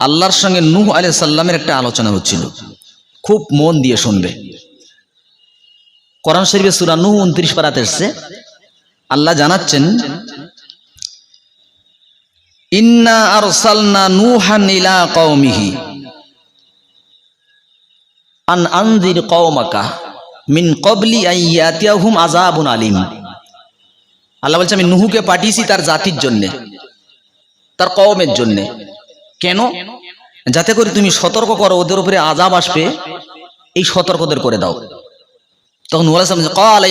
আল্লাহর সঙ্গে নূহ আলি সাল্লামের একটা আলোচনা হচ্ছিল। খুব মন দিয়ে শুনবে। কোরআন শরীফে সুরা নূহ উনত্রিশ পারাতে এসছে। আল্লাহ জানাচ্ছেন, ইন্না আরসালনা নূহান ইলা কওমিহি আন আনজির কওমাকা মিন কবলি আন ইয়াতিয়াহুম আযাবুন আলিম। আল্লাহ বলছে, আমি নুহুকে পাঠিয়েছি তার জাতির জন্যে, তার কওমের জন্যে। কেন? যাতে করে তুমি সতর্ক করো, ওদের উপরে আজাব আসবে, এই সতর্কদের করে দাও। তখন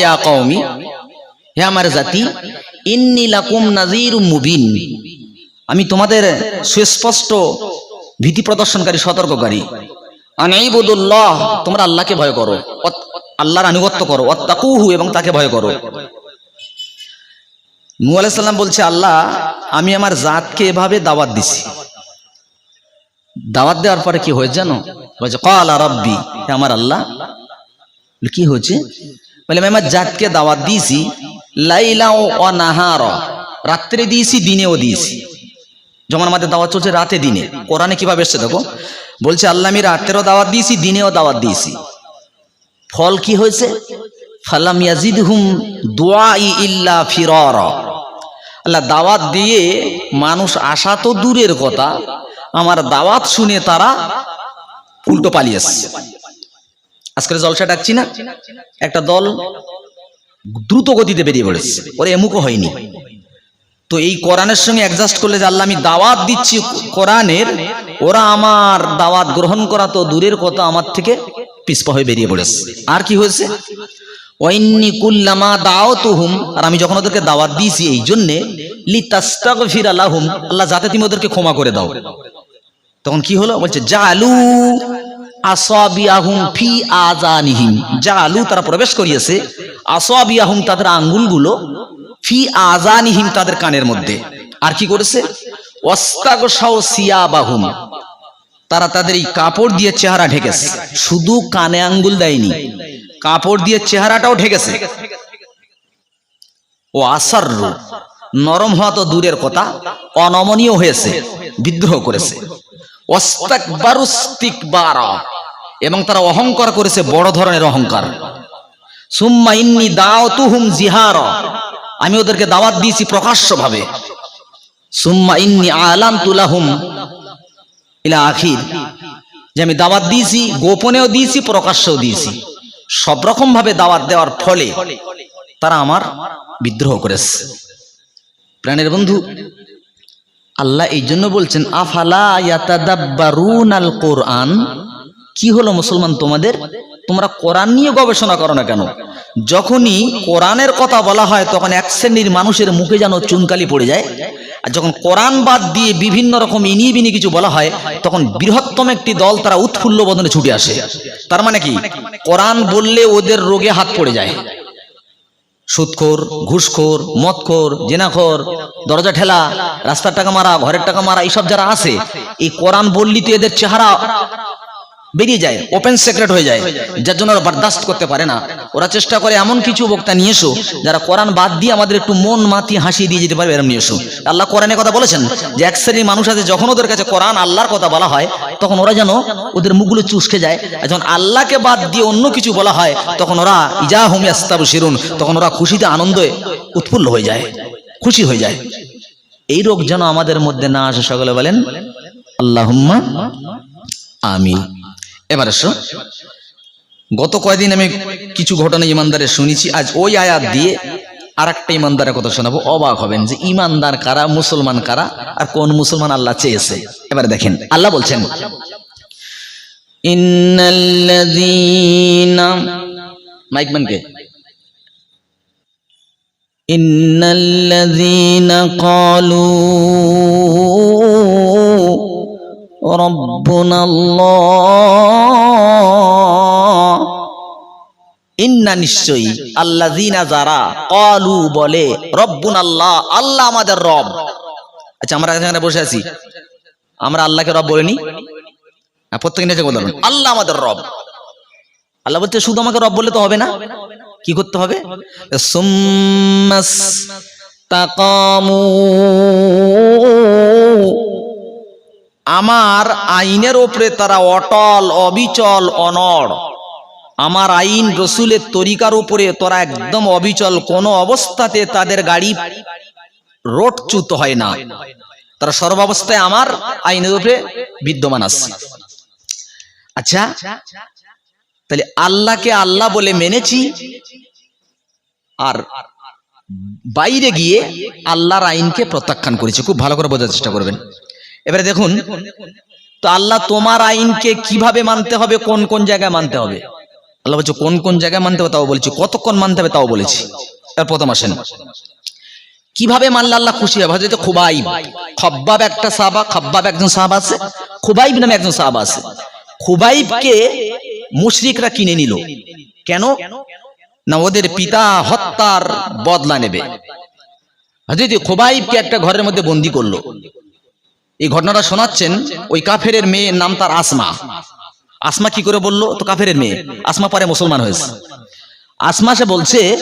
ইয়া হে আমার জাতি মুবিন। আমি তোমাদের সুস্পষ্ট ভীতি প্রদর্শনকারী, সতর্ককারী। আনাইবুদুল্লাহ তোমরা আল্লাহকে ভয় করো আল্লাহর আনুগত্য করো অত্তাকুহু এবং তাকে ভয় করো। নূ আলাইহিস সালাম বলছে, আল্লাহ, আমি আমার জাতকে এভাবে দাওয়াত দিছি। দাওয়াত দেওয়ার পরে কি হয়েছে জানো? বলছে কালা রব্বি হে আমার আল্লাহ। কি হয়েছে? বলে, আমি আমার জাতকে দাওয়াত দিয়েছি, লাইলা ও নাহার রাত্রে দিয়েছি, দিনেও দিয়েছি। যেমন আমাদের দাওয়াত চলছে রাতে দিনে। কোরআনে কীভাবে এসছে দেখো? বলছে, আল্লাহ, আমি রাত্রেও দাওয়াত দিয়েছি, দিনেও দাওয়াত দিয়েছি। ফল কি হয়েছে? ফালাম ইয়াজিদ হুম দোয়াই ইল্লা ফিরর। আল্লাহ, দাওয়াত দিয়ে মানুষ আসা তো দূরের কথা আমার দাওয়াত শুনে তারা উল্টো পালিয়েছে আজকের জলসা ডাকছি না, একটা দল দ্রুত গতিতে বেরিয়ে পড়েছে, ওরা এমুকও হয়নি। তো এই কোরআনের সঙ্গে অ্যাডজাস্ট করলে যে আল্লাহ আমি দাওয়াত দিচ্ছি কোরআনের, ওরা আমার দাওয়াত গ্রহণ করা তো দূরের কথা, আমার থেকে পিছপা হয়ে বেরিয়ে পড়েছে। আর কি হয়েছে? ওয়াইন্নি কুল্লামা দাওতুহুম আর আমি যখন ওদেরকে দাওয়াত দিয়েছি, এই জন্যে লি তাস্তাগফির আলাহুম আল্লাহ যাতে তুমি ওদেরকে ক্ষমা করে দাও। তখন কি হলো? বলছে, জালু তাদের আঙ্গুলগুলো ফি আজানিহিম তাদের কানের মধ্যে। আর কি করেছে? সিয়াবাহুম। তারা তাদের এই কাপড় দিয়ে চেহারা ঢেকেছে। শুধু কানে আঙ্গুল দেয়নি, কাপড় দিয়ে চেহারাটাও ঢেকেছে। ও আসার নরম হওয়া তো দূরের কথা, অনমনীয় হয়েছে, বিদ্রোহ করেছে। এবং তারা অহংকার করেছে বড় ধরনের অহংকার। সুম্মা ইন্নি দাওতুহুম জিহার, আমি ওদেরকে দাওয়াত দিয়েছি প্রকাশ্যভাবে। সুম্মা ইন্নি আলাম তুলাহুম ইলা আখির, যে আমি দাওয়াত দিয়েছি, গোপনেও দিয়েছি, প্রকাশ্যেও দিয়েছি। সব রকম ভাবে দাওয়াত দেওয়ার ফলে তারা আমার বিদ্রোহ করেছে। প্রাণের বন্ধু আল্লাহ এই জন্য বলছেন, আফালা আল কোরআন কি হলো মুসলমান তোমাদের? তোমরা কোরআন নিয়ে গবেষণা করো না কেন? যখনই কোরআনের কথা বলা হয়, তখন এক শ্রেণির মানুষের মুখে যেন চুনকালি পড়ে যায়। আর যখন কোরআন বাদ দিয়ে বিভিন্ন রকম ইনি বিনি কিছু বলা হয়, তখন বৃহত্তম একটি দল তারা উৎফুল্ল বদনে ছুটে আসে। তার মানে কি? কোরআন বললে ওদের রোগে হাত পড়ে যায়। সুদখোর ঘুষখোর, মদখোর, জেনাখোর, দরজা ঠেলা, রাস্তার টাকা মারা, ঘরের টাকা মারা, এইসব যারা আছে, এই কোরআন বললি তো এদের চেহারা বেরিয়ে যায় ওপেন সেক্রেট হয়ে যায় যার জন্য ওরা বরদাস্ত করতে পারে না। ওরা চেষ্টা করে এমন কিছু বক্তা নিয়ে এসো যারা কোরআন বাদ দিয়ে আমাদের একটু মন মাতি হাসিয়ে দিয়ে যেতে পারবে এরম নিয়ে এসো। আল্লাহ কোরআনের কথা বলেছেন যে এক শ্রেণির মানুষ আছে যখন ওদের কাছে কোরআন আল্লাহর কথা বলা হয় তখন ওরা যেন ওদের মুখগুলো চুষকে যায়। যখন আল্লাহকে বাদ দিয়ে অন্য কিছু বলা হয় তখন ওরা ইজা হুমি আস্তাবু শিরুন তখন ওরা খুশিতে আনন্দে উৎফুল্ল হয়ে যায় খুশি হয়ে যায়। এই রোগ যেন আমাদের মধ্যে না আসে সকলে বলেন আল্লাহুম্মা আমিন। এবার এসো। গত কয়দিন আমি কিছু ঘটনা ইমানদারের শুনেছি, আজ ওই আয়াত দিয়ে আর একটা ইমানদারের কথা শোনাবো। অবাক হবেন যে ইমানদার কারা, মুসলমান কারা, আর কোন মুসলমান আল্লাহ চেয়েছে। এবার দেখেন, আল্লাহ বলছেন, ইন্নাল্লাযীনা মাইক ম্যানকে ইন্নাল্লাযীনা রব্বুনা আল্লাহ ইন্না নিশ্চয়ই আল্লাযীনা যারা ক্বালু বলে রব্বুন আল্লাহ আল্লাহ আমাদের রব। আচ্ছা আমরা এখানে বসে আছি। আমরা আল্লাহকে রব বলিনি? হ্যাঁ, প্রত্যেকে নিজে বলুন। আল্লাহ আমাদের রব। আল্লাহ বলতে শুধু আমাকে রব বললে তো হবে না? কি করতে হবে? তাকামু আমার আইনের ওপরে তারা অটল, অবিচল, অনড়। আমার আইন রসুলের তরিকার উপরে তোরা একদম অবিচল, কোনো অবস্থাতে তাদের গাড়ি রোডচ্যুত হয় না। তারা সর্বাবস্থায় আমার আইনের উপরে বিদ্যমান আছে। আচ্ছা তাহলে আল্লাহকে আল্লাহ বলে মেনেছি, আর বাইরে গিয়ে আল্লাহর আইনকে প্রত্যাখ্যান করেছে। খুব ভালো করে বোঝার চেষ্টা করবেন। এবারে দেখুন, তো আল্লাহ তোমার আইনকে কীভাবে মানতে হবে, কোন কোন জায়গায় মানতে হবে? আল্লাহ বলছে, কোন কোন জায়গায় মানতে হবে তাও বলেছি, কতক্ষণ মানতে হবে তাও বলেছি। এর প্রথম আসেন। কীভাবে মানলে আল্লাহ খুশি হবে? হয়তো খুবাইব। খব্বাব একটা সাহাবা, খব্বাব একজন সাহাবা আছে, খুবাইব নামে একজন সাহাবা আছে। খুবাইবকে মুশরিকরা কিনে নিল। কেন? না, ওদের পিতা হত্যার বদলা নেবে। হজরত খোবাইবকে একটা ঘরের মধ্যে বন্দি করল। এই ঘটনাটা শোনাচ্ছেন ওই কাফেরের মেয়ের নাম তার আসমা। আসমা কি করে বলল? তো কাফেরের মেয়ে। আসমা পরে মুসলমান হয়েছে। আসমা সে বলছে,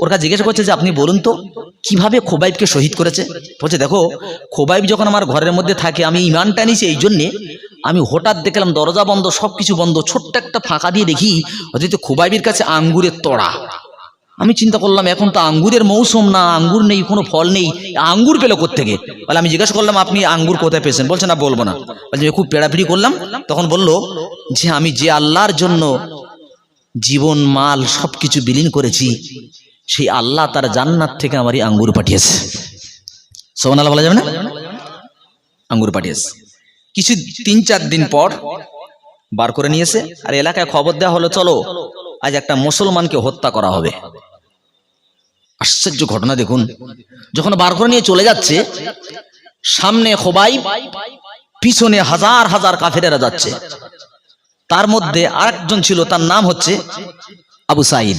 ওর কাছে জিজ্ঞাসা করছে যে, আপনি বলুন তো, কীভাবে খোবাইবকে শহীদ করেছে? বলছে, দেখো, খোবাইব যখন আমার ঘরের মধ্যে থাকে, আমি ইমানটা নিছি এই জন্যে, আমি হঠাৎ দেখলাম দরজা বন্ধ, সবকিছু বন্ধ, ছোট্ট একটা ফাঁকা দিয়ে দেখি হয়তো খোবাইবের কাছে আঙ্গুরের তড়া। আমি চিন্তা করলাম, এখন তো আঙ্গুরের মৌসুম না, আঙ্গুর নেই, কোনো ফল নেই, আঙ্গুর পেল কোথেকে বলে আমি জিজ্ঞাসা করলাম, আপনি আঙ্গুর কোথায় পেয়েছেন? বলছে, না, বলব না। বলছে খুব পেড়াপিড়ি করলাম। তখন বলল যে, আমি যে আল্লাহর জন্য জীবন, মাল সব কিছু বিলীন করেছি, সেই আল্লাহ তার জান্নাত থেকে আমার এই আঙ্গুর পাঠিয়েছে। সোমান আল্লাহ বলা যাবে না? আঙ্গুর পাঠিয়েছে। কিছু তিন চার দিন পর বার করে নিয়েছে, আর এলাকায় খবর দেওয়া হলো, চলো, আজ একটা মুসলমানকে হত্যা করা হবে। আশ্চর্য ঘটনা দেখুন। যখন বার করে নিয়ে চলে যাচ্ছে, সামনে খোবাই পিছনে হাজার হাজার কাফেরেরা যাচ্ছে। তার মধ্যে আরেকজন ছিল, তার নাম হচ্ছে আবু সাইদ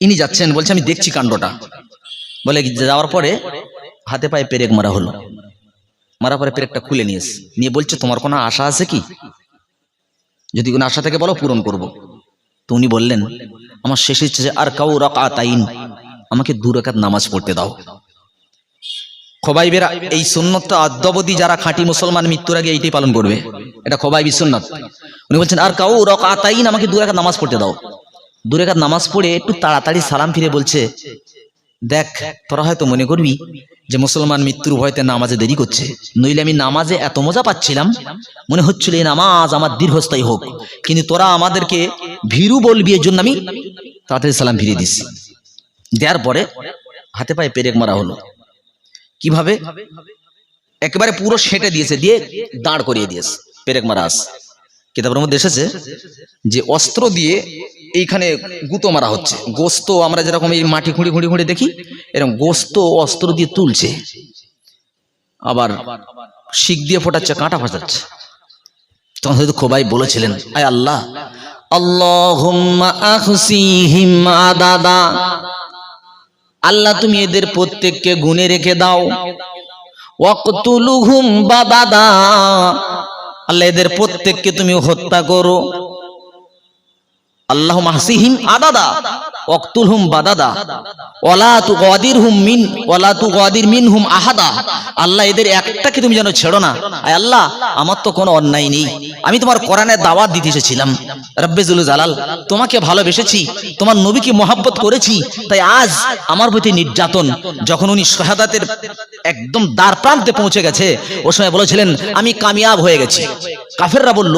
ইনি যাচ্ছেন, বলছে, আমি দেখছি কাণ্ডটা। বলে যাওয়ার পরে হাতে পায়ে পেরেক মারা হলো। মারা পরে পেরেকটা খুলে নিয়েছে নিয়ে বলছে, তোমার কোনো আশা আছে কি? যদি কোনো আশা থেকে বলো, পূরণ করব। তো উনি বললেন আমার শেষ ইচ্ছে যে আর কাউ রকাতাইন। আমাকে দু রাকাত নামাজ পড়তে দাও। খোবাইবেরা, এই সুন্নতটা আদ্যবধি যারা খাঁটি মুসলমান মৃত্যুর আগে এইটাই পালন করবে। এটা খোবাইবি সুন্নত। উনি বলছেন, আর কাউ রকাতাইন আমাকে দু রাকাত নামাজ পড়তে দাও। দু রাকাত নামাজ পড়ে একটু তাড়াতাড়ি সালাম ফিরে বলছে দেখ, তোরা হয়তো মনে করবি যে মুসলমান মৃত্যুর ভয়তে নামাজে দেরি করছে। নইলে আমি নামাজে এত মজা পাচ্ছিলাম। মনে হচ্ছিল এই নামাজ আমার দীর্ঘস্থায়ী হোক। কিন্তু তোরা আমাদেরকে ভীরু বলবি এর জন্য আমি তাড়াতাড়ি সালাম ফিরিয়ে দিচ্ছি দেওয়ার পরে হাতে পায়ে পেরেক মারা হলো। কীভাবে? একেবারে পুরো সেটে দিয়েছে, দিয়ে দাঁড় করিয়ে দিয়েছে। পেরেক মারা আস। কিতাবের মধ্যে এসেছে যে অস্ত্র দিয়ে এইখানে গুতো মারা হচ্ছে। গোস্ত আমরা যেরকম এই মাটি খুঁড়ি খুঁড়ি খুঁড়ে দেখি, এরকম গোস্ত অস্ত্র দিয়ে তুলছে। আবার শিখ দিয়ে ফোটাচ্ছে, কাঁটা ফাটাচ্ছে। তখন হয়তো খোবাই বলেছিলেন, আয় আল্লাহ আদাদা। আল্লাহ তুমি এদের প্রত্যেককে গুনে রেখে দাও। ওয়াকতুলুহুম বাদাদা। আল্লাহ এদের প্রত্যেককে তুমি হত্যা করো। আল্লাহ মাহসিহিম আদাদা। অক্তুলহুম বাদাদা ওলা তু গদির হুম মিন ওলা তু গদির মিন হুম আহাদা। আল্লাহ, এদের একটাকে তুমি যেন ছেড়ো না। আল্লাহ, আমার তো কোনো অন্যায় নেই। আমি তোমার কোরআনের দাওয়াত দিতে এসেছিলাম। রব্বেজুল জালাল তোমাকে ভালোবেসেছি, তোমার নবীকে মোহাব্বত করেছি, তাই আজ আমার প্রতি নির্যাতন। যখন উনি শাহাদাতের একদম দ্বার প্রান্তে পৌঁছে গেছে ও সময় বলেছিলেন, আমি কামিয়াব হয়ে গেছি। কাফেররা বলল,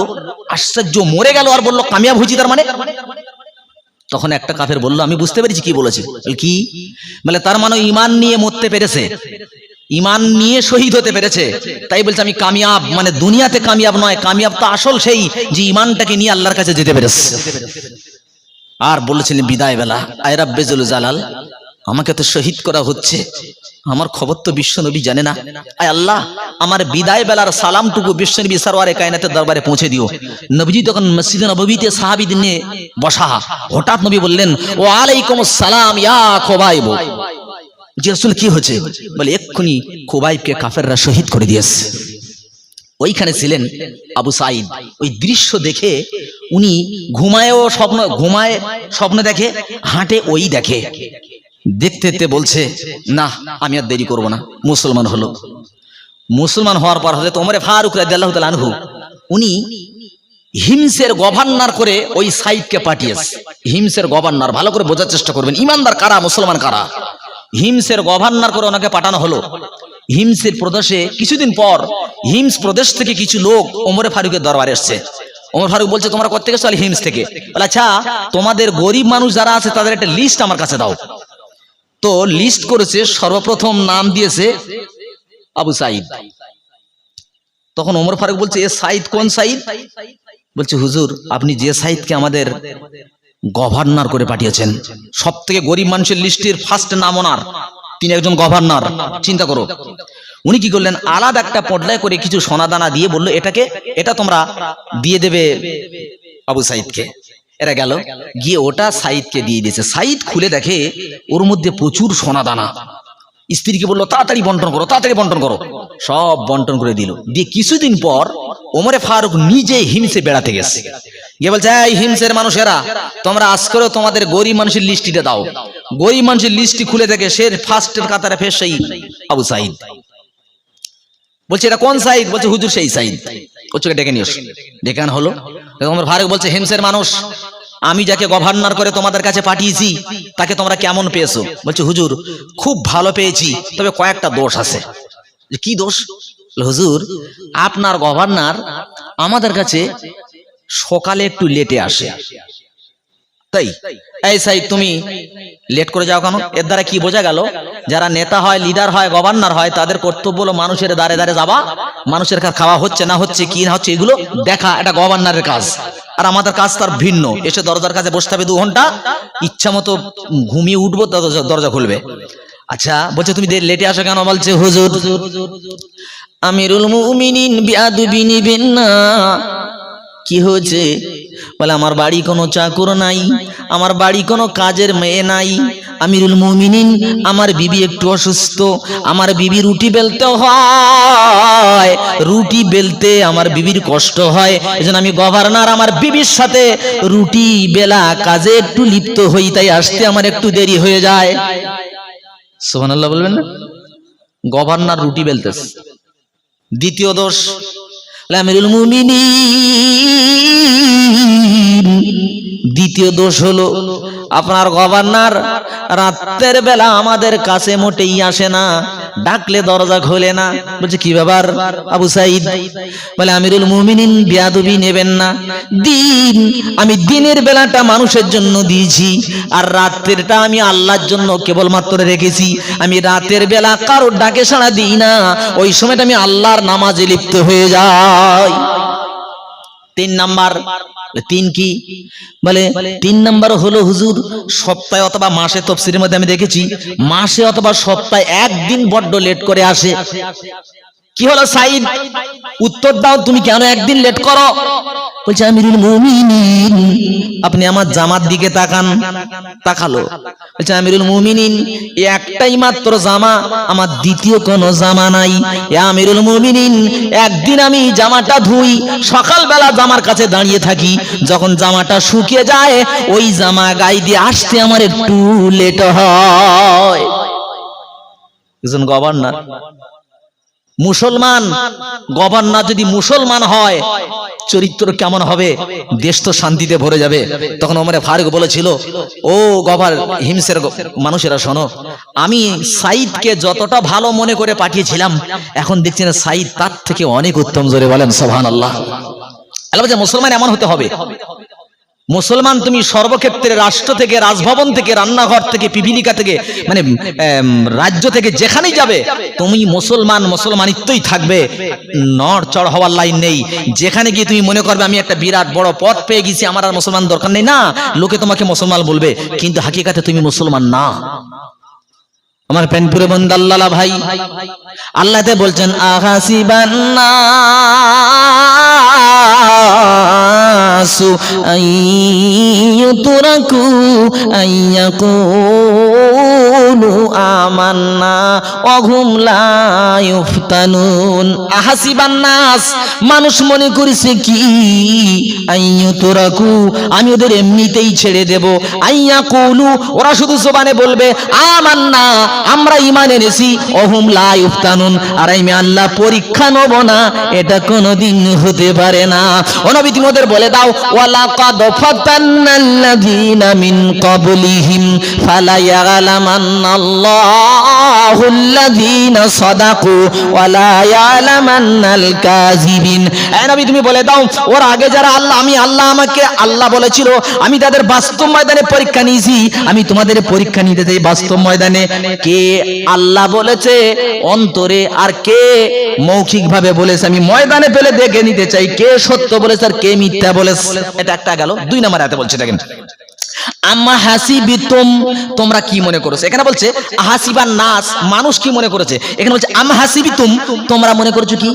আশ্চর্য, মরে গেল। আর বলল, কামিয়াব হয়েছি তার মানে? তখন একটা কাফের বলল, আমি বুঝতে পেরেছি কি বলেছে। কি? বলে, তার মানে ইমান নিয়ে মরতে পেরেছে। ইমান নিয়ে শহীদ হতে পেরেছে। তাই বলছে, আমি কামিয়াব মানে দুনিয়াতে কামিয়াব নয়, কামিয়াব তো আসল সেই যে ইমানটাকে নিয়ে আল্লাহর কাছে যেতে পেরেছে। আর বলেছিলেন, বিদায় বেলা আয়রাব বেজুল জালাল আমাকে তো শহীদ করা হচ্ছে। আমার খবর তো বিশ্বনবী জানে না। আয় আল্লাহ, আমার বিদায় বেলার সালামটুকু বিশ্বনবী সারওয়ারে কায়নাতের দরবারে পৌঁছে দিও। নবীজি তখন মসজিদে নববীতে সাহাবীদের নিয়ে বসা। হঠাৎ নবী বললেন, ও আলাইকুম সালাম ইয়া খোবাইব। জি রাসূল, কি হয়েছে? বলে, এক্ষুনি খোবাইবকে কাফেররা শহীদ করে দিয়েছে। ওইখানে ছিলেন আবু সাইদ ওই দৃশ্য দেখে উনি ঘুমায়ও স্বপ্ন, ঘুমায় স্বপ্ন দেখে, হাঁটে ওই দেখে। দেখতে দেখতে বলছে না আমি আর দেরি করব না। মুসলমান হলো। মুসলমান হওয়ার পর হজরত ওমরে ফারুক রাদিয়াল্লাহু তাআলা আনহু উনি হিমসের গভর্নর করে ওই সাইদকে পাঠিয়েছে। হিমসের গভর্নর ভালো করে বোঝার চেষ্টা করবেন ইমানদার কারা মুসলমান কারা? হিমসের গভর্নর করে ওনাকে পাঠানো হলো। হিমসের প্রদেশে কিছুদিন পর হিমস প্রদেশ থেকে কিছু লোক ওমরে ফারুকের দরবারে এসছে। ওমর ফারুক বলছে তোমরা কোথেকে চলে হিমস থেকে? আচ্ছা তোমাদের গরিব মানুষ যারা আছে তাদের একটা লিস্ট আমার কাছে দাও। তো লিস্ট করেছে, সর্বপ্রথম নাম দিয়েছে আবু সাইদ। তখন ওমর ফারুক বলছে, এ সাইদ কোন সাইদ? বলছে, হুজুর, আপনি যে সাইদকে আমাদের গভর্নর করে পাঠিয়েছেন সব থেকে গরিব মানুষের লিস্টের ফার্স্ট নাম ওনার। তিনি একজন গভর্নর, চিন্তা করো। উনি কি করলেন, আলাদা একটা পর্দায় করে কিছু সোনাদানা দিয়ে বলল, এটাকে, এটা তোমরা দিয়ে দেবে আবু সাইদকে। এরা গেল, গিয়ে ওটা সাইদকে দিয়ে দিয়েছে। সাইদ খুলে দেখে ওর মধ্যে প্রচুর সোনা দানা স্ত্রীকে বলল, তাড়াতাড়ি বন্টন করো, তাড়াতাড়ি বন্টন করো। সব বন্টন করে দিল। দিয়ে কিছুদিন পর ওমরে ফারুক নিজে হিমসে বেড়াতে গেছে। গিয়ে বলছে, এই হিমসের মানুষেরা, তোমরা আজ করে তোমাদের গরিব মানুষের লিস্টিটা দাও। গরিব মানুষের লিস্টি খুলে দেখে সে ফার্স্টের কাতারে ফের সেই আবু সাইদ বলছে, এটা কোন সাইদ বলছে, হুজুর সেই সাইদ ওচকে ডেকে নিও ডেকে আনা হলো। ওমর ফারুক বলছে, হিমসের মানুষ আমি যাকে গভর্নর করে তোমাদের কাছে পাঠিয়েছি, তাকে তোমরা কেমন পেয়েছ? বলছে, হুজুর, খুব ভালো পেয়েছি, তবে কয়েকটা দোষ আছে। কি দোষ? হুজুর, আপনার গভর্নর আমাদের কাছে সকালে একটু লেটে আসে। তাই? এই সাই, তুমি লেট করে যাও কেন? এর দ্বারা কি বোঝা গেল? যারা নেতা হয় লিডার হয় গভর্নর হয়, তাদের কর্তব্য হলো মানুষের দ্বারে দ্বারে যাবা মানুষের কাছে খাওয়া হচ্ছে, না হচ্ছে, কি না হচ্ছে, এগুলো দেখা, এটা গভর্নরের কাজ। আর আমাদের কাজ তার ভিন্ন। এসে দরজার কাছে বসতে হবে দু ঘণ্টা, ইচ্ছা মতো ঘুমিয়ে উঠবো, দরজা খুলবে। আচ্ছা বলছে, তুমি লেটে আসো কেন? বলছে, হুজুর, আমিরুল মুমিনিন বিয়াদুবি নিবেন না। কি হয়েছে? বলে, আমার বাড়ি কোনো চাকর নাই, আমার বাড়ি কোনো কাজের মেয়ে নাই। আমিরুল মুমিনিন, আমার বিবি একটু অসুস্থ, আমার বিবি রুটি বেলতে হয়। রুটি বেলতে আমার বিবির কষ্ট হয়। এজন্য আমি গভর্নর, আমার বিবির সাথে রুটি বেলা কাজে একটু লিপ্ত হই, তাই আসতে আমার একটু দেরি হয়ে যায়। সোহানাল্লাহ বলবেন না? গভর্নর রুটি বেলতেছে। দ্বিতীয় দোষ আমিরুল মুমিনিন। দ্বিতীয় দোষ হলো আপনার গভর্নর রাতের বেলা আমাদের কাছে মোটেই আসে না। ডাকলে দরজা খোলে না। বলছে, কি ব্যাপার আবু সাইদ? বলে, আমিরুল মুমিনিন বিয়াদবি নেবেন না। দিন আমি দিনের বেলাটা মানুষের জন্য দিয়েছি, আর রাতেরটা আমি আল্লাহর জন্য কেবলমাত্র রেখেছি। আমি রাতের বেলা কারোর ডাকে সাড়া দিই না। ওই সময়টা আমি আল্লাহর নামাজে লিপ্ত হয়ে যাই। তিন নাম্বার তিন কি? বলে, তিন নাম্বার হলো হুজুর, সপ্তাহে অথবা মাসে তফসিলের মধ্যে আমি দেখেছি, মাসে অথবা সপ্তাহে একদিন বড্ড লেট করে আসে। কি হলো সাইদ? উত্তর দাও, তুমি কেন একদিন লেট করো? বলছে, আমিরুল মুমিনিন। আপনি আমার জামার দিকে তাকান, তাকালো। বলছে, আমিরুল মুমিনিন একটাই মাত্র জামা, আমার দ্বিতীয় কোনো জামা নাই। আমিরুল মুমিনিন, একদিন আমি জামাটা ধুই, সকালবেলা জামার কাছে দাঁড়িয়ে থাকি। যখন জামাটা শুকিয়ে যায়, ওই জামা গায়ে দিয়ে আসতে আমার একটু লেট হয়। একজন গভর্নর। মুসলমান, গভর্নর যদি মুসলমান হয়, চরিত্র কেমন হবে? দেশ তো শান্তিতে ভরে যাবে। তখন ওমরে ফারুক বলেছিল, ও গভর হিমসের মানুষেরা শোনো, আমি সাইদকে যতটা ভালো মনে করে পাঠিয়েছিলাম, এখন দেখছি না সাইদ তার থেকে অনেক উত্তম জোরে বলেন সোহান আল্লাহ আল্লাহ মুসলমান এমন হতে হবে মুসলমান তুমি সর্বক্ষেত্রে রাষ্ট্র থেকে, রাজভবন থেকে, রান্নাঘর থেকে, পিপিলিকা থেকে মানে রাজ্য থেকে যেখানেই যাবে, তুমি মুসলমান, মুসলমানিত্বই থাকবে। নড় চড় হওয়ার লাইন নেই। যেখানে গিয়ে তুমি মনে করবে, আমি একটা বিরাট বড় পথ পেয়ে গেছি, আমার আর মুসলমান দরকার নেই। না, লোকে তোমাকে মুসলমান বলবে, কিন্তু হাকিকাতে তুমি মুসলমান না। আমার প্যানপুরে বন্দাল্লালা ভাই আল্লাহতে বলছেন আহাসিবান্না নাসু আইয়ুতরাকু আইয়াকুম কুলু আমান্না অঘুম লাফতানুন আহাসিবান্নাস মানুষ মনে করেছে কি? আইয়ু তোরাকু, আমি ওদের এমনিতেই ছেড়ে দেব। আইয়া কুলু, ওরা শুধু জোবানে বলবে, আমান্না, আমরা ইমান এনেছি, অহুম লাফতানুন আর আমি আল্লাহ, পরীক্ষা নেব না, এটা কোনোদিন হতে পারে না। অনবী মোদের বলে দাও ওয়ালা কদ ফাতান্নাল্লাযীনা মিন ক্বাবলিহিম, ফালা ইয়ালামান তুমি বলে দাও, ওর আগে যারা আল্লাহ, আমি আল্লাহ আমাকে আল্লাহ বলেছিল, আমি তাদের বাস্তব ময়দানে পরীক্ষা নিয়েছি, আমি তোমাদের পরীক্ষা নিতে চাই বাস্তব ময়দানে। কে আল্লাহ বলেছে? অন্তরে আর কে মৌখিক ভাবে বলেছে? আমি ময়দানে পেলে দেখে নিতে চাই, কে সত্য বলেছে আর কে মিথ্যা বলেছে। এটা একটা গেল, দুই নাম্বার হাতে বলছে আম্মা হাসিবিতুম, তোমরা কি মনে করেছ? এখানে বলছে হাসিবান নাস, মানুষ কি মনে করেছে? এখানে বলছে, আম্মা হাসিবিতুম, তোমরা মনে করেছ কি?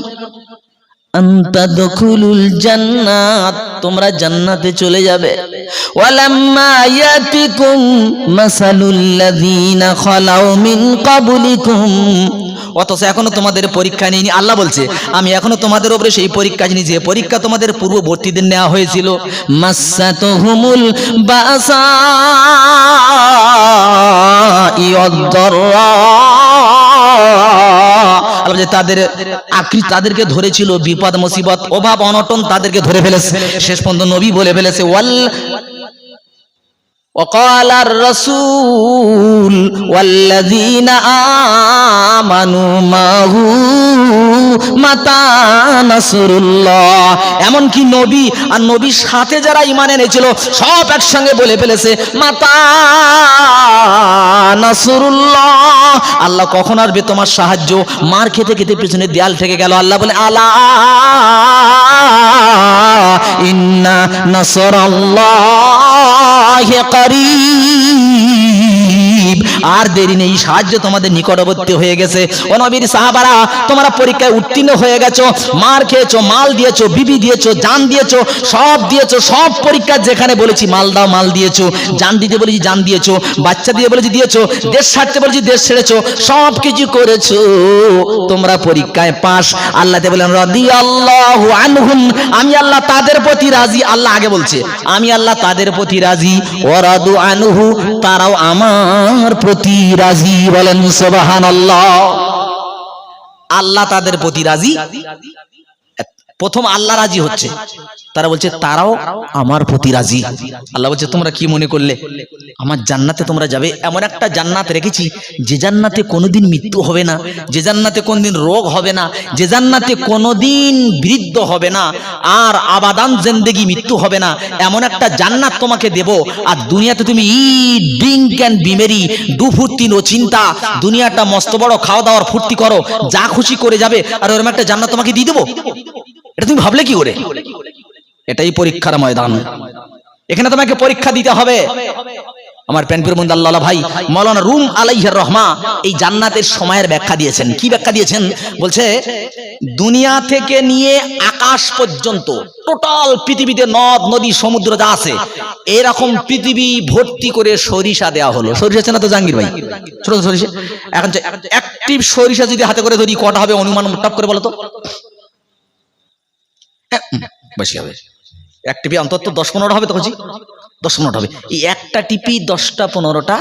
তোমরা জান্নাতে চলে যাবে। ওয়ালাম্মা খালাউ মিন অথচ এখনও তোমাদের পরীক্ষা নেইনি। আল্লাহ বলছে, আমি এখনও তোমাদের উপরে সেই পরীক্ষা নিই যে পরীক্ষা তোমাদের পূর্ববর্তীদের নেওয়া হয়েছিল। মাসাতুহুমুল বাসা তাদের আকৃতি তাদেরকে ধরেছিল বিপদ, মুসিবত, অভাব, অনটন তাদেরকে ধরে ফেলেছে। শেষ পর্যন্ত নবী বলে ফেলেছে, ওয়াল وقال الرسول والذين آمنوا معه মাতা নাসরুল্লাহ এমনকি নবী আর নবীর সাথে যারা ইমান এনেছিল সব একসঙ্গে বলে ফেলেছে মাতা নাসরুল্লাহ। আল্লাহ কখন আসবে? তোমার সাহায্য মার খেতে খেতে পিছনে দেয়াল থেকে গেল। আল্লাহ বলে, আলা, ইন্না নাসরাল্লাহি করিব আর দেরি নেই, সাহায্য তোমাদের নিকটবর্তী হয়ে গেছে। ও নবীর সাহাবারা, তোমরা পরীক্ষায় উত্তীর্ণ হয়ে গেছো, মার খেয়েছো, মাল দিয়েছ, বিবি দিয়েছ, জান দিয়েছ, সব দিয়েছ, সব পরীক্ষা যেখানে বলেছি, মাল দাও, মাল দিয়েছ, জান দিতে বলেছি, জান দিয়েছ, বাচ্চা দিয়ে বলেছি, দিয়েছ, দেশ ছাড়তে বলেছি, দেশ ছেড়েছো, সব কিছু করেছ, তোমরা পরীক্ষায় পাশ। আল্লাহ বলেন রদি আল্লাহ আনহুম, আমি আল্লাহ তাদের প্রতি রাজি, আল্লাহ আগে বলছে, আমি আল্লাহ তাদের প্রতি রাজি ওরাদু আনহু, তারাও আমার প্রতি রাজি বলেন সোবাহান আল্লাহ তাদের প্রতি রাজি? প্রথম আল্লাহ রাজি হচ্ছে। তারা বলছে, তারাও আমার প্রতি রাজি। আল্লাহ বলছে, তোমরা কি মনে করলে? আমার জান্নাতে তোমরা যাবে? এমন একটা জান্নাত রেখেছি, যে জান্নাতে কোনোদিন মৃত্যু হবে না, যে জান্নাতে কোনোদিন রোগ হবে না, যে জান্নাতে কোনোদিন বৃদ্ধ হবে না, আর আবাদান জেন্দেগি মৃত্যু হবে না। এমন একটা জান্নাত তোমাকে দেব, আর দুনিয়াতে তুমি eat drink and be merry দুফুর্তি no চিন্তা, দুনিয়াটা মস্ত বড় খাওয়া দাওয়ার ফুর্তি করো, যা খুশি করে যাবে, আর ওরকম একটা জান্নাত তোমাকে দিয়ে দেবো? এটা তুমি ভাবলে কি করে? এটাই পরীক্ষার ময়দান। এখানে তোমাকে পরীক্ষা দিতে হবে। আমার প্যানপুর মন্দ আল্লাহ ভাই, মৌলানা রুম আলাইহার রহমা এই জান্নাতের সময়ের ব্যাখ্যা দিয়েছেন। কি ব্যাখ্যা দিয়েছেন? বলছে, দুনিয়া থেকে নিয়ে আকাশ পর্যন্ত, টোটাল পৃথিবীতে নদ, নদী, সমুদ্র যা আছে, এরকম পৃথিবী ভর্তি করে সরিষা দেওয়া হলো। সরিষা চেনা তো জাহাঙ্গীর ভাই? ছোট সরিষা। এখন একটি সরিষা যদি হাতে করে ধরি, কটা হবে অনুমান টপ করে বলো তো? বেশি হবে। এক টিপি অন্তত দশ পনেরো হবে তো দশ পনেরোটা হবে। এই একটা টিপি দশটা পনেরোটা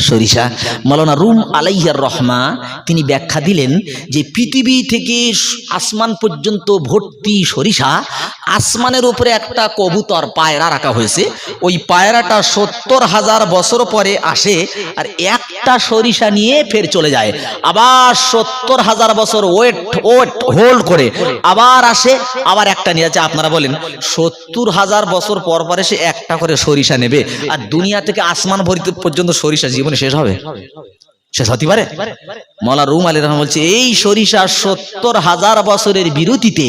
সরিষা। মালানা রুম আলাইহার রহমা, তিনি ব্যাখ্যা দিলেন যে পৃথিবী থেকে আসমান পর্যন্ত ভর্তি সরিষা আসমানের উপরে একটা কবুতর পায়রা রাখা হয়েছে। ওই পায়রাটা সত্তর হাজার বছর পরে আসে আর একটা সরিষা নিয়ে ফের চলে যায়। আবার সত্তর হাজার বছর ওয়েট ওয়েট, হোল্ড করে আবার আসে, আবার একটা নিয়ে আছে আপনারা বলেন, সত্তর হাজার বছর পর পরে সে একটা করে সরিষা নেবে। আর দুনিয়া থেকে আসমান ভরিত পর্যন্ত সরিষা জীবনে শেষ হবে? শেষ হতে পারে? মলা রুম আলী রহমান বলছে, এই সরিষা সত্তর হাজার বছরের বিরতিতে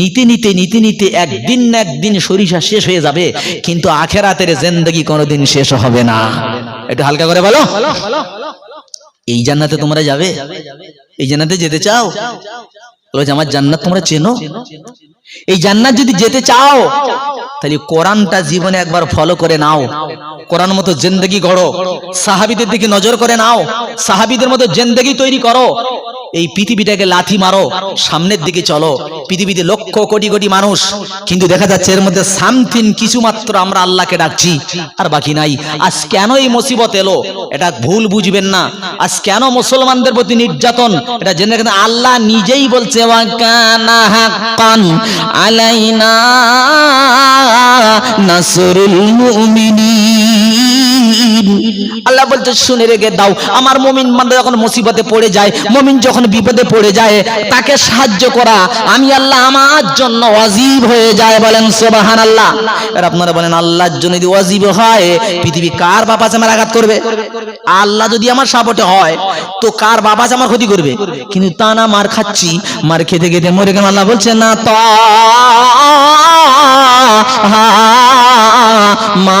নিতে নিতে নিতে নিতে একদিন না একদিন সরিষা শেষ হয়ে যাবে, কিন্তু আখেরাতের জেন্দগি কোনোদিন শেষ হবে না। একটু হালকা করে বলো। এই জান্নাতে তোমরা যাবে? এই জান্নাতে যেতে চাও? বলছে আমার জান্নাত তোমরা চেনো? এই জান্নাত যদি যেতে চাও তাহলে কোরআনটা জীবনে একবার ফলো করে নাও। কোরআন মতো জেন্দেগি গড়ো। সাহাবিদের দিকে নজর করে নাও। সাহাবিদের মতো জেন্দেগি তৈরি করো। এই পৃথিবীটাকে লাথি মারো, সামনের দিকে চলো। পৃথিবীতে লক্ষ কোটি কোটি মানুষ, কিন্তু দেখা যাচ্ছে এর মধ্যে সামথিং কিছু মাত্র আমরা আল্লাহকে ডাকছি, আর বাকি নাই। আজ কেন এই মুসিবত এলো? এটা ভুল বুঝবেন না। আজ কেন মুসলমানদের প্রতি নির্যাতন? এটা জেনে রাখেন, আল্লাহ নিজেই বলছে আলাইনা নাসরুল মুমিনিন। আল্লাহ বলছে, শুনে রেখে দাও। আমার মুমিন বান্দা যখন মুসিবতে পড়ে যায়, মুমিন যখন বিপদে পড়ে যায়, তাকে সাহায্য করা। আমি আল্লাহ আমার জন্য ওয়াজিব হয়ে যায় বলেন, সুবহানাল্লাহ। আর আপনারা বলেন, আল্লাহর জন্য যদি ওয়াজিব হয়, পৃথিবী কার বাবা আমার আঘাত করবে? আল্লাহ যদি আমার সাপোর্টে হয়, তো কার বাবা আমার ক্ষতি করবে? কিন্তু তা না, মার খাচ্ছি, মার খেতে খেতে মরে গেলাম। আল্লাহ বলছে, না, তো, মা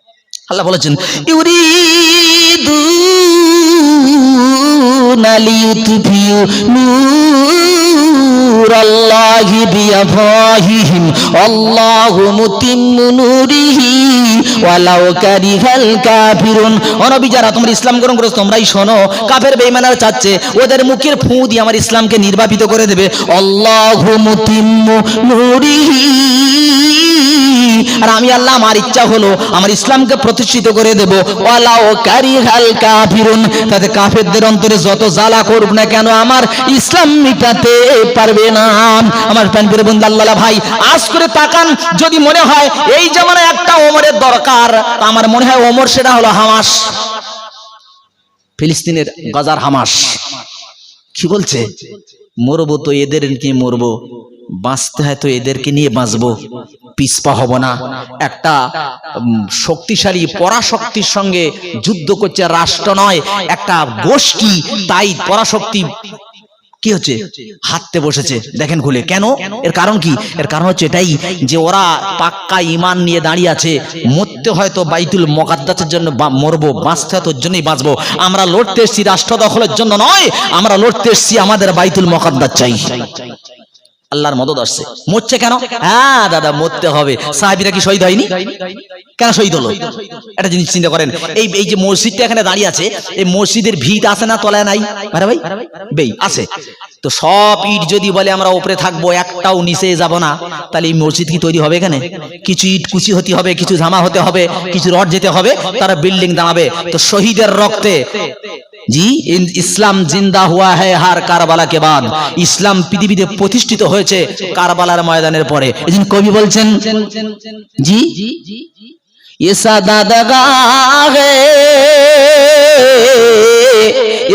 আল্লাহ বলেছেন ইউরিদুনা লিইউতফিউ নূরাল্লাহি বিআফওয়াহিহিম আল্লাহু মুতিম্মু নূরিহি ওয়ালাউ কারিহাল কাফিরুন। ও নবী যারা তোমরা ইসলাম গ্রহণ করেছ তোমরাই শোনো কাফের বেঈমানরা চাচ্ছে ওদের মুখের ফু দিয়ে আমার ইসলামকে নির্বাপিত করে দেবে। আল্লাহু মুতিম্মু নূরিহি। আর আমি আল্লাহ আমার ইচ্ছা হলো আমার ইসলামকে প্রতিষ্ঠিত করে দেব। ওয়ালাও কারিহাল কাফিরুন। তাতে কাফেরদের অন্তরে যত জ্বালা করুক না কেন আমার ইসলাম মিটাতে পারবে না। আমার প্যান্টের বন্ধু আল্লাহ ভাই, আজ করে তাকান, যদি মনে হয় এই জামানায় একটা ওমরের দরকার আমার মনে হয় ওমর সেটা হলো হামাস। ফিলিস্তিনের গাজার হামাস। কি বলছে? মরবো তো এদের নিয়ে মরবো? বাঁচতে হয় তো এদেরকে নিয়ে বাঁচবো। পিসপা হব না। একটা শক্তিশালী পরাশক্তির সঙ্গে যুদ্ধ করছে রাষ্ট্র নয়, একটা গোষ্ঠী, তাই পরাশক্তি কি হচ্ছে? হাততে বসেছে। দেখেন খুলে। কেন? এর কারণ কি? এর কারণ হচ্ছে এটাই যে ওরা পাক্কা ইমান নিয়ে দাঁড়িয়ে আছে। মরতে হয়তো বাইতুল মকাদ্দাসের জন্য মরবো, বাঁচতে হয়তো জন্যই বাঁচবো। আমরা লড়তে এসছি রাষ্ট্র দখলের জন্য নয়, আমরা লড়তে এসছি আমাদের বাইতুল মকাদ্দাস চাই। আল্লাহর মদত আসছে। মরছে কেন? হ্যাঁ দাদা, মরতে হবে। সাহাবিরা কি শহীদ হয়নি? কেন শহীদ হলো? একটা জিনিস চিন্তা করেন। এই এই যে মসজিদটা এখানে দাঁড়িয়ে আছে, এই মসজিদের ভিত আছে না তলায় নাই? আরে ভাই, বেই, আছে। তো সব ইট যদি বলে আমরা উপরে থাকব, একটাও নিচে যাব না। তাহলে এই মসজিদ কি তৈরি হবে এখানে? কিছু ইট কুচি হতে হবে, কিছু ধামা হতে হবে, কিছু রড যেতে হবে, তারা বিল্ডিং দাঁড়াবে। তো শহীদের রক্তে জি ইসলাম জিন্দা হুয়া হ্যায় হার কারবালা কে বাদ। ইসলাম পৃথিবীতে প্রতিষ্ঠিত হয়েছে কারবালার ময়দানের পরে। এই কবি বলছেন, জি, এসা দাদগা হে,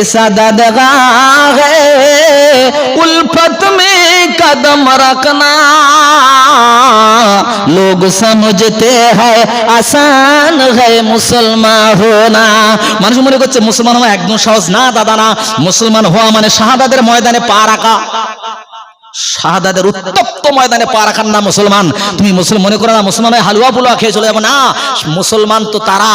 এসা দাদগা হে, উলফত মে কদম রাখনা लोग समझते हैं आसान है मुसलमान होना মানুষ মনে করছে মুসলমান হওয়া একদম সহজ না দাদা না মুসলমান হওয়া মানে শাহাদাদের ময়দানে পা রাখা শাহাদাদের উত্তপ্ত ময়দানে পা রাখার না মুসলমান। তুমি মুসলমান মনে করো না, মুসলমানের হালুয়া পুলুয়া খেয়ে চলে যাব? না, মুসলমান তো তারা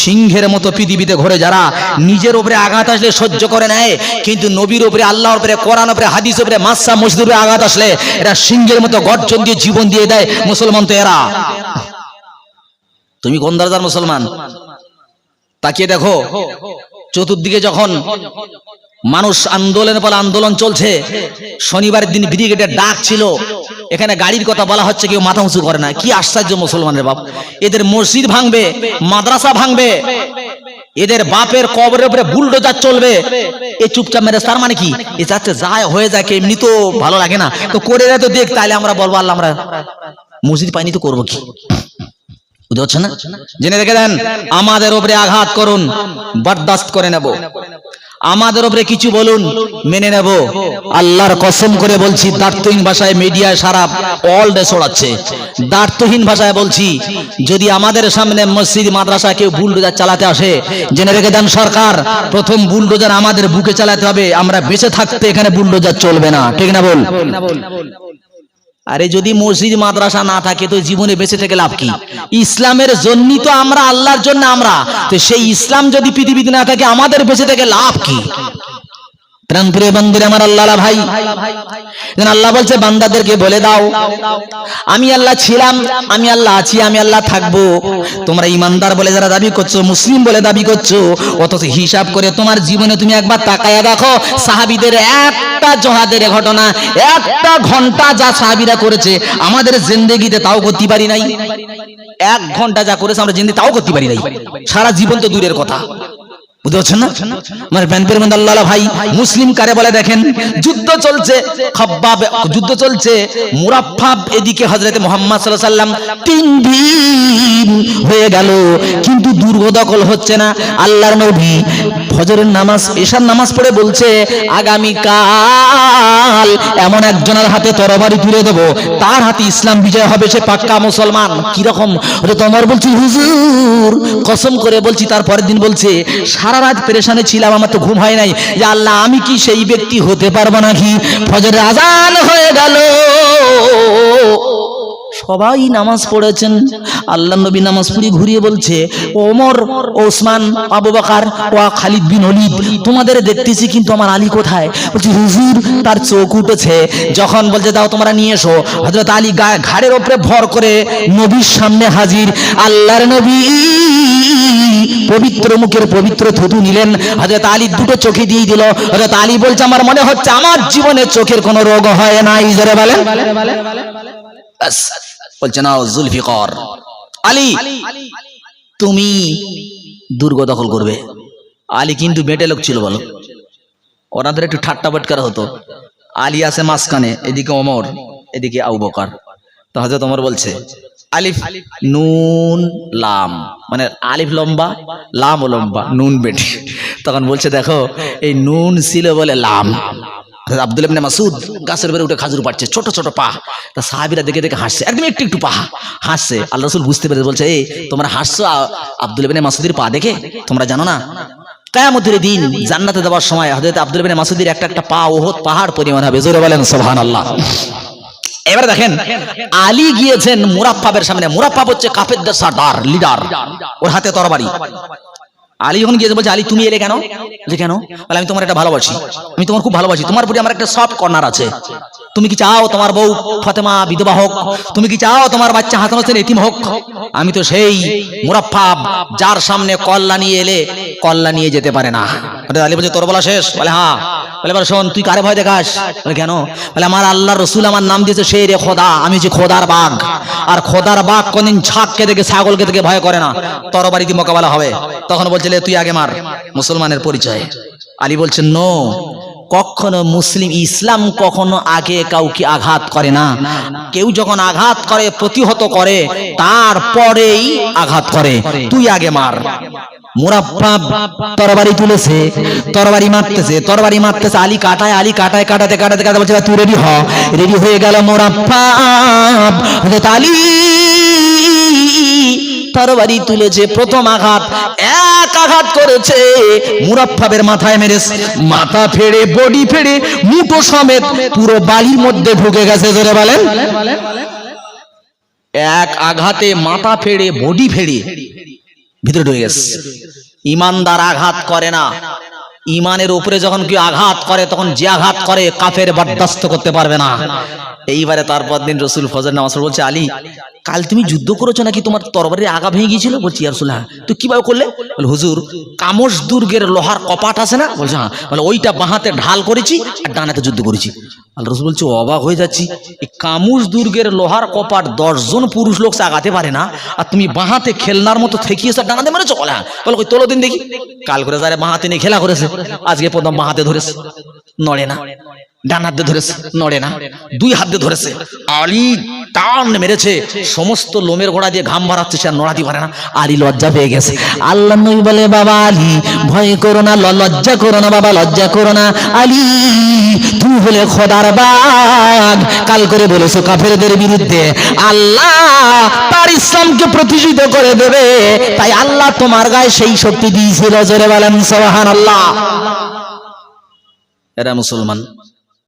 সিংহের মতো পৃথিবীতে ঘোরে যারা নিজের উপরে আঘাত আসলে সহ্য করে নেয়, কিন্তু নবীর উপরে, আল্লাহর উপরে কোরআন উপরে হাদিস উপরে, মাসা মসজিদের আঘাত আসলে এরা সিংহের মতো গর্জন দিয়ে জীবন দিয়ে দেয় মুসলমান তো এরা। তুমি কোন দরজার মুসলমান? তাকিয়ে দেখো, চতুর্দিকে যখন মানুষ আন্দোলনের পর আন্দোলন চলছে। শনিবারের দিন ব্রিগেডের ডাক ছিল। এখানে গাড়ির কথা বলা হচ্ছে, কেউ মাথা উঁচু করে না। কি আশ্চর্য মুসলমানের বাপ। এদের মসজিদ ভাঙবে, মাদ্রাসা ভাঙবে, এদের বাপের কবরের উপরে বুলডোজার চলবে। এ চুপচাপ মেরে তার মানে কি? এ যাচ্ছে যায়, হয়ে যায় কে এমনি তো ভালো লাগে না। তো করে তো দেখ, তাইলে আমরা বলব, আল্লাহ আমরা মসজিদ পাইনি তো করব কি? বুঝতে পারছেন না? জেনে রেখে দেন, আমাদের উপরে আঘাত করুন, বরদাস্ত করে নেব। আমাদের ওপরে কিছু বলুন, মেনে নেব। আল্লাহর কসম করে বলছি, দার্থহীন ভাষায় মিডিয়ায় সারা ওয়ার্ল্ডে ছড়াচ্ছে। দার্থহীন ভাষায় বলছি, যদি আমাদের সামনে মসজিদ, মাদ্রাসা কেউ বুলডোজার চালাতে আসে, জেনে রেখে দেন সরকার, প্রথম বুলডোজার আমাদের বুকে চালাতে হবে, আমরা বেঁচে থাকতে এখানে বুলডোজার চলবে না। ঠিক না বল? আরে যদি মসজিদ, মাদ্রাসা না থাকে, তো জীবনে বেঁচে থেকে লাভ কি? ইসলামের জন্যই তো আমরা আল্লাহর জন্য আমরা। তো সেই ইসলাম যদি পৃথিবীতে না থাকে, আমাদের বেঁচে থেকে লাভ কি? প্রাণপ্রিয় বন্ধুরে, আমার আল্লাহ ভাই। আল্লাহ বলছে, বান্দাদেরকে বলে দাও, আমি আল্লাহ ছিলাম, আমি আল্লাহ আছি, আমি আল্লাহ থাকব। তোমরা ইমানদার বলে যারা দাবি করছ, মুসলিম বলে দাবি করছ, অথচ হিসাব করে তোমার জীবনে তুমি একবার তাকায়া দেখো, সাহাবিদের একটা জহাদের ঘটনা, একটা ঘণ্টা যা সাহাবিরা করেছে, আমাদের জিন্দেগিতে তাও করতে পারি নাই। এক ঘণ্টা যা করেছে, আমরা জিন্দি তাও করতে পারি নাই। সারা জীবন তো দূরের কথা। বুঝতে পারছেন না? আমার প্যান্পের মধ্যে আল্লাহ ভাই মুসলিম কারে বলে দেখেন? যুদ্ধ চলছে, খব্বাব, যুদ্ধ চলছে মুরাফাব এদিকে হজরতে মোহাম্মদ সাল্লাহ সাল্লাম তিন দিন হয়ে গেল। কিন্তু দুর্গ দখল হচ্ছে না। আল্লাহর নবী ফজরের নামাজ নামাজ পড়ে বলছে আগামী কাল এমন একজনের হাতে তরবারি তুলে দেবো। তার হাতে ইসলাম বিজয় হবে, সে পাক্কা মুসলমান। কীরকম? তোমার বলছি, হুজুর, কসম করে বলছি তার পরের দিন বলছে, সারা রাত পেরেশানে ছিলাম, আমার তো ঘুম হয় নাই। যে আল্লাহ, আমি কি সেই ব্যক্তি হতে পারব নাকি? ফজরের আজান হয়ে গেল। সবাই নামাজ পড়েছেন। আল্লাহ নবী নামাজ পড়ি ঘুরিয়ে বলছে, ওমর, ওসমান, আবু বকার ও খালিদ বিন অলিদ তোমাদের দেখতেছি কিন্তু আমার আলী কোথায়? বলছি, হুজুর, তার চোখ উঠেছে। যখন বলছে, দাও, তোমরা নিয়ে এসো। হজরত আলী ঘাড়ের ওপরে ভর করে নবীর সামনে হাজির। আল্লাহর নবী পবিত্র মুখের পবিত্র থুতু নিলেন। হজরত আলী দুটো চোখে দিয়ে দিল। হজরত আলী বলছে, আমার মনে হচ্ছে আমার জীবনে চোখের কোনো রোগ হয় না ইজরে বলেন। বলছে না জুলফিকর। আলী, তুমি দুর্গ দখল করবে। আলী কিন্তু বেটে লোক ছিল বলো। ওনাদের একটু ঠাট্টা বাটকার হতো। আলী আছে মাঝখানে, এদিকে অমর এদিকে আবু বকর। তো হজরত ওমর বলছে আলিফ, নুন, লাম। মানে আলিফ লম্বা লাম লম্বা, নুন বেটে। তখন বলছে, দেখো, এই নুন ছিল বলে লাম। হযরত আব্দুল ইবনে মাসুদ গাছের উপরে উঠে খাজুর পাচ্ছে ছোট ছোট পা। তা সাহাবীরা দেখে দেখে হাসছে, একদম একটু একটু পা। হাসছে। আল্লাহ রাসূল বুঝতে পেরে বলছে, এই, তোমরা হাসছো আব্দুল ইবনে মাসুদের পা দেখে? তোমরা জানো না? কায়ামতের দিন জান্নাতে দেওয়ার সময় হযরত আব্দুল ইবনে মাসুদের একটা একটা পা ওহদ পাহাড় পরিমাণ হবে। জোরে বলেন, সুবহানাল্লাহ। এবার দেখেন আলী গিয়েছেন মুরাপ্পাবের সামনে। মুরাপ্পাব হচ্ছে কাফেরদের ডার লিডার। ওর হাতে তরবারি। আলী যখন গিয়েছে বলছে আলী তুমি এলে কেন? যে কেন? বলে আমি তোমার একটা ভালোবাসি। আমি তোমার খুব ভালোবাসি। তোমার প্রতি আমার একটা সফট কর্নার আছে। তুমি কি চাও তোমার বউ ফাতেমা বিধবা হোক? তুমি কি চাও তোমার বাচ্চা হাসান হোসেন এতিম হোক? আমি তো সেই মুরাফাব যার সামনে কল্লা নিয়ে এলে কল্লা নিয়ে যেতে পারে না। আলী বলছে তোর বলা শেষ? বলে হ্যাঁ। বলে এবার শোন তুই কারে ভয় দেখাস? বলে কেন? বলে আমার আল্লাহ রসুল আমার নাম দিয়েছে সেই রে খোদা। আমি যে খোদার বাঘ। আর খোদার বাঘ কোনদিন ছাগকে দেখে ছাগলকে দেখে ভয় করে না। তরবারিতে মোকাবেলা হবে। তখন বলছিলে, তুই আগে মার, মুসলমানের পরিচয়। আলী বলছেন নো, কখনো মুসলিম ইসলাম কখনো আগে কাউকে আঘাত করে না। কেউ যখন আঘাত করে, প্রতিহত করে, তারপরেই আঘাত করে। তুই আগে মার। মুরাপ্পা তরবারি তুলেছে, তরবারি মারতেছে তরবারি মারতেছে, আলী কাটায় আলী কাটায়, কাটাতে কাটাতে কাটাতে বলছে, তুই রেডি হ। রেডি হয়ে গেল মুরাপ্পা। আলী তরবারি তুলেছে প্রথম আঘাত। এক আঘাত করেছে মুরাফাবের মাথায় মেরেছে। মাথা ফেড়ে, বডি ফেড়ে, মুঠো সমেত পুরো বালির মধ্যে ঢুকে গেছে ধরে বলেন। এক আঘাতে মাথা ফেড়ে, বডি ফেড়ে ভিতরে ঢুকে গেছে। ইমানদার আঘাত করে না। ইমানের উপরে যখন কেউ আঘাত করে, তখন যে আঘাত করে, কাফের বরদাস্ত করতে পারবে না। এইবারে তারপর দিন রসুল ফজর নামাজ বলছে, আলী, কাল তুমি যুদ্ধ করেছ নাকি তোমার তরবারির আগা ভেঙে গিয়েছিল? বলছি ইয়ারসুল হ্যাঁ তুই কীভাবে করলে? বলে, হুজুর কামস দুর্গের লোহার কপাট আছে না? বলছে হ্যাঁ। বলে, ওইটা বাহাতে ঢাল করেছি আর ডানাতে যুদ্ধ করেছি। রসুল বলছে, অবাক হয়ে যাচ্ছি। এই কামুস দুর্গের লোহার কপাট দশজন পুরুষ লোক আগাতে পারে না আর তুমি বাহাতে খেলনার মতো ঠেকিয়েছো আর ডানাতে মেরেছো? বলে হ্যাঁ। বলে ওই তোলো দিন দেখি। কাল করে যারে বাহাতে নিয়ে খেলা করেছে। আজকে প্রথম বাহাতে ধরেছে। নড়ে না। ডান হাত ধরেছে, নড়ে না। দুই হাত দিয়ে ধরেছে। আলী টান মেরেছে, সমস্ত লোমের গোড়া দিয়ে ঘাম বাড়াচ্ছে সে আর নড়াতে পারে না। আলী লজ্জা পেয়ে গেছে। আল্লাহ নবী বলে, বাবা আলী, ভয় করো না লজ্জা করো না, বাবা, লজ্জা করো না। আলী, তুমি হলে খোদার বাঘ কাল করে বলেছ কাফেরদের বিরুদ্ধে, আল্লাহ তার ইসলামকে প্রতিষ্ঠিত করে দেবে। তাই আল্লাহ তোমার গায়ে সেই শক্তি দিয়েছিল জোরে বলেন সোহান আল্লাহ এরা মুসলমান।